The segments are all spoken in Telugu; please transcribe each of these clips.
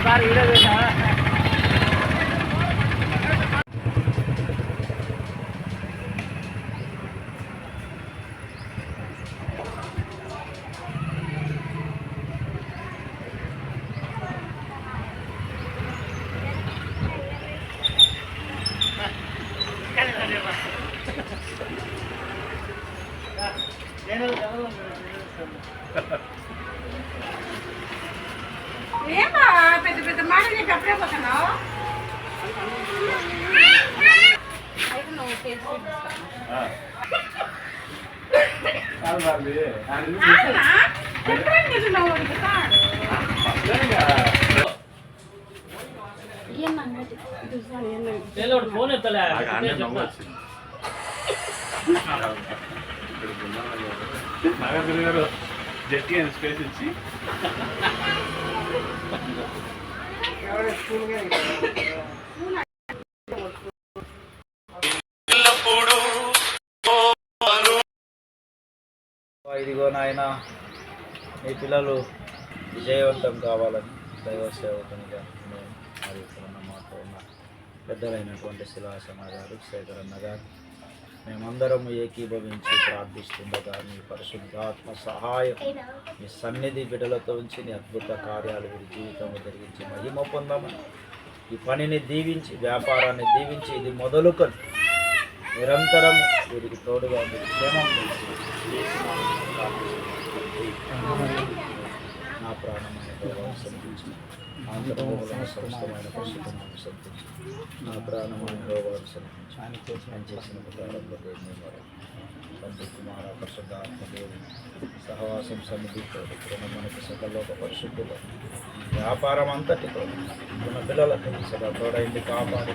把你的个他。అయితే నువ్వు ఫేస్ ఎక్కడ జట్టి అని స్పేస్ ఇచ్చి ఇదిగో నాయన మీ పిల్లలు విజయవంతం కావాలని దైవ సేవకునిగా నేను మరియు ఇక్కడ మాతో ఉన్న పెద్దలైనటువంటి శిలాసన గారు శేఖరన్న గారు మేమందరం ఏకీభవించి ప్రార్థిస్తుండగా మీ పరిశుద్ధాత్మ సహాయం మీ సన్నిధి బిడలతో ఉంచి నీ అద్భుత కార్యాలు వీరి జీవితంలో జరిగించి మహిమ పొందమని. ఈ పనిని దీవించి వ్యాపారాన్ని దీవించి ఇది మొదలుకొని నిరంతరం వీరికి తోడుగా మీరు క్షేమం నా ప్రాణమైన దేవాన్ని సంతించి ఆంధ్రభూములను సమస్తమైన పరిశుభ్రమైన సంతించి నా ప్రాణమైన దేవాన్ని సంతించి ఆయన చేసిన ప్రకారంలో తండ్రి కుమార పరిశుద్ధాత్మదేవి సహవాసం సన్నిధితో మనకు సకలోక పరిశుద్ధులు వ్యాపారం అంతటితో మన పిల్లలకు సదా తోడైంది కాపాడి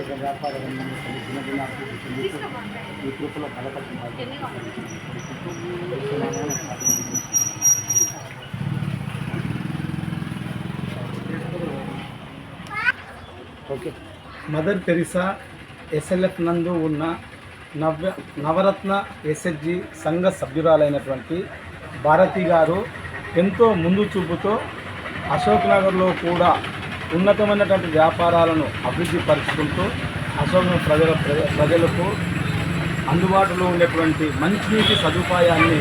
చేసిన అసలు తను టీవీలు వేస్తావా పెడతా దూరా ఓకే. మదర్ తెరిసా ఎస్ఎల్ఎఫ్ నందు ఉన్న నవ్య నవరత్న ఎస్హెచ్జి సంఘ సభ్యురాలైనటువంటి భారతి గారు ఎంతో ముందు చూపుతో అశోక్ నగర్లో కూడా ఉన్నతమైనటువంటి వ్యాపారాలను అభివృద్ధి పరుచుకుంటూ అశోక్ నగర్ ప్రజల ప్రజ- ప్రజలకు అందుబాటులో ఉండేటువంటి మంచినీటి సదుపాయాన్ని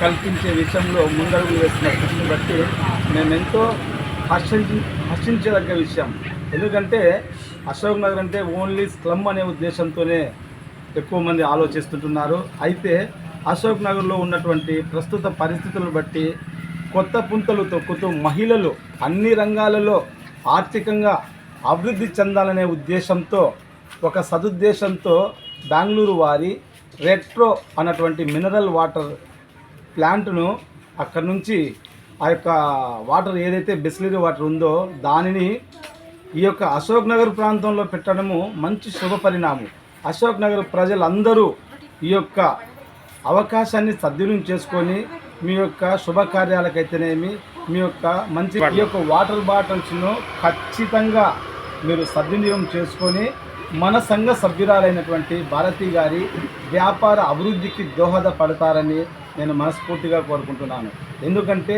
కల్పించే విషయంలో ముందడుగు వేసిన కృషిని బట్టి మేమెంతో హర్షించి హర్షించదగ్గ విషయం. ఎందుకంటే అశోక్ నగర్ అంటే ఓన్లీ స్లమ్ అనే ఉద్దేశంతోనే ఎక్కువ మంది ఆలోచిస్తుంటున్నారు. అయితే అశోక్ నగర్లో ఉన్నటువంటి ప్రస్తుత పరిస్థితులను బట్టి కొత్త పుంతలు తొక్కుతూ మహిళలు అన్ని రంగాలలో ఆర్థికంగా అభివృద్ధి చెందాలనే ఉద్దేశంతో ఒక సదుద్దేశంతో బెంగళూరు వారి రెట్రో అన్నటువంటి మినరల్ వాటర్ ప్లాంట్ను అక్కడ నుంచి ఆ యొక్క వాటర్ ఏదైతే బిస్లరీ వాటర్ ఉందో దానిని ఈ యొక్క అశోక్ నగర్ ప్రాంతంలో పెట్టడము మంచి శుభ పరిణామం. అశోక్ నగర్ ప్రజలందరూ ఈ యొక్క అవకాశాన్ని సద్వినియోగం చేసుకొని మీ యొక్క శుభకార్యాలకైతేనేమి మీ యొక్క మంచి ఈ యొక్క వాటర్ బాటిల్స్ను ఖచ్చితంగా మీరు సద్వినియోగం చేసుకొని మన సంఘ సభ్యురాలైనటువంటి భారతి గారి వ్యాపార అభివృద్ధికి దోహదపడతారని నేను మనస్ఫూర్తిగా కోరుకుంటున్నాను. ఎందుకంటే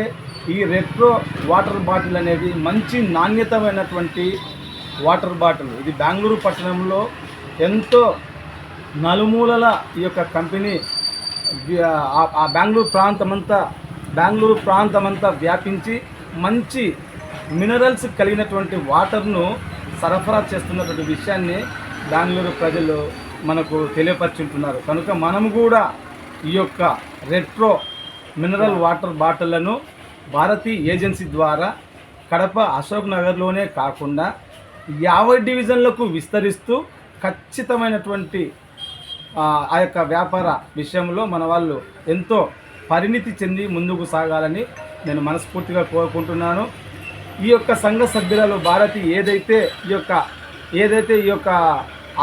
ఈ రెట్రో వాటర్ బాటిల్ అనేది మంచి నాణ్యతమైనటువంటి వాటర్ బాటిల్. ఇది బెంగళూరు పట్టణంలో ఎంతో నలుమూలల ఈ యొక్క కంపెనీ ఆ- బెంగళూరు ప్రాంతమంతా బెంగళూరు ప్రాంతమంతా వ్యాపించి మంచి మినరల్స్ కలిగినటువంటి వాటర్ను సరఫరా చేస్తున్నటువంటి విషయాన్ని బెంగళూరు ప్రజలు మనకు తెలియపరుచుంటున్నారు. కనుక మనము కూడా ఈ యొక్క రెట్రో మినరల్ వాటర్ బాటిళ్ళను భారతీ ఏజెన్సీ ద్వారా కడప అశోక్ నగర్లోనే కాకుండా యాభై డివిజన్లకు విస్తరిస్తూ ఖచ్చితమైనటువంటి ఆ యొక్క వ్యాపార విషయంలో మన వాళ్ళు ఎంతో పరిణితి చెంది ముందుకు సాగాలని నేను మనస్ఫూర్తిగా కోరుకుంటున్నాను. ఈ యొక్క సంఘ సభ్యులలో భారతి ఏదైతే ఈ యొక్క ఏదైతే ఈ యొక్క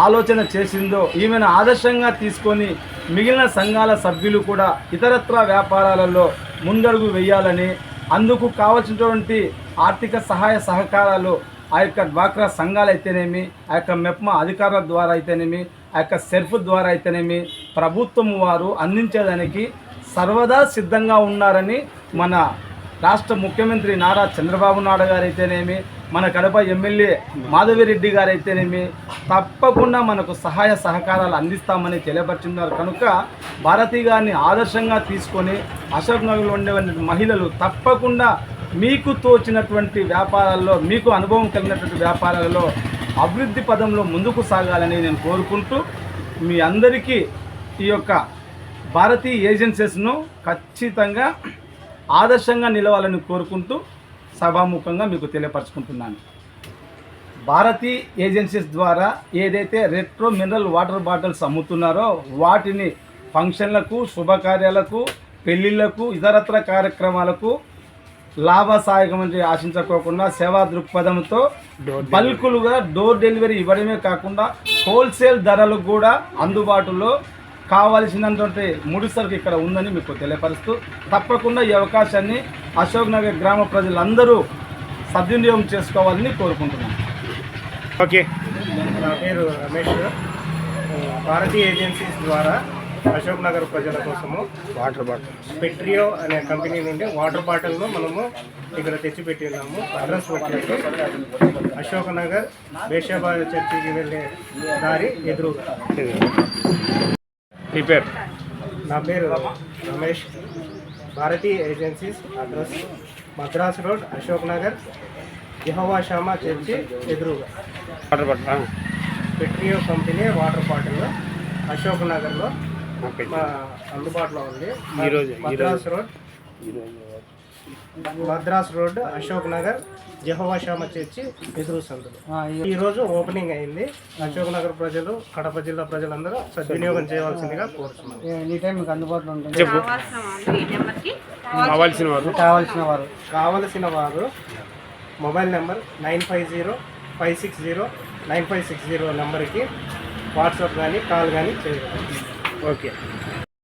ఆలోచన చేసిందో ఈమెను ఆదర్శంగా తీసుకొని మిగిలిన సంఘాల సభ్యులు కూడా ఇతరత్ర వ్యాపారాలలో ముందడుగు వేయాలని అందుకు కావలసినటువంటి ఆర్థిక సహాయ సహకారాలు ఆ యొక్క డ్వాక్రా సంఘాలు అయితేనేమి ఆ యొక్క మెప్మా అధికారుల ద్వారా అయితేనేమి ఆ యొక్క సెర్ఫ్ ద్వారా అయితేనేమి ప్రభుత్వం వారు అందించేదానికి సర్వదా సిద్ధంగా ఉన్నారని మన రాష్ట్ర ముఖ్యమంత్రి నారా చంద్రబాబు నాయుడు గారు అయితేనేమి మన కడప ఎమ్మెల్యే మాధవిరెడ్డి గారు అయితేనేమి తప్పకుండా మనకు సహాయ సహకారాలు అందిస్తామని తెలియపరుచున్నారు కనుక భారతీ గారిని ఆదర్శంగా తీసుకొని అశోక్ నగర్లో ఉండేటువంటి మహిళలు తప్పకుండా మీకు తోచినటువంటి వ్యాపారాల్లో మీకు అనుభవం కలిగినటువంటి వ్యాపారాలలో అభివృద్ధి పదంలో ముందుకు సాగాలని నేను కోరుకుంటూ మీ అందరికీ ఈ యొక్క భారతీయ ఏజెన్సీస్ను ఖచ్చితంగా ఆదర్శంగా నిలవాలని కోరుకుంటూ సభాముఖంగా మీకు తెలియపరచుకుంటున్నాను. భారతీ ఏజెన్సీస్ ద్వారా ఏదైతే రెట్రో మినరల్ వాటర్ బాటిల్స్ అమ్ముతున్నారో వాటిని ఫంక్షన్లకు శుభకార్యాలకు పెళ్ళిళ్ళకు ఇతరత్ర కార్యక్రమాలకు లాభసాయకం అంటే ఆశించుకోకుండా సేవా దృక్పథంతో బల్కులుగా డోర్ డెలివరీ ఇవ్వడమే కాకుండా హోల్సేల్ ధరలకు కూడా అందుబాటులో కావలసినటువంటి ముడిసరుకు ఇక్కడ ఉందని మీకు తెలియపరుస్తూ తప్పకుండా ఈ అవకాశాన్ని అశోక్ నగర్ గ్రామ ప్రజలందరూ సద్వినియోగం చేసుకోవాలని కోరుకుంటున్నాను ఓకే నా పేరు రమేష్. భారతీయ ఏజెన్సీస్ ద్వారా అశోక్ నగర్ ప్రజల కోసము వాటర్ బాటిల్. పెట్రియో అనే కంపెనీ నుండి వాటర్ బాటిల్ను మనము ఇక్కడ తెచ్చిపెట్టి ఉన్నాము అడ్రస్ వచ్చేసి అశోక్ నగర్ బేషాబాద్ చర్చికి వెళ్ళే దారి ఎదురుగా. మీ పేరు నా పేరు Ramesh. Bharatiya agencies address Madras road Ashok Nagar Jehovah Shammah church ఎదురుగా. వాటర్ బాటిల్ పెట్రియో కంపెనీ వాటర్ బాటిల్ అశోక్ నగర్లో అందుబాటులో ఉంది. Madras road. Madras road Ashok Nagar Jehovah Shammah church ఎదురు సందులు. ఈ రోజు. ఓపెనింగ్ అయింది. అశోక్ నగర్ ప్రజలు కడప జిల్లా ప్రజలందరూ సద్వినియోగం చేయవలసిందిగా టైం మీకు అందుబాటులో ఉంటుంది. వారు. కావాల్సిన వారు. కావలసిన వారు mobile number nine five zero five six zero nine five six zero నెంబర్కి వాట్సాప్ కానీ కాల్ కానీ చేయగలరు. ఓకే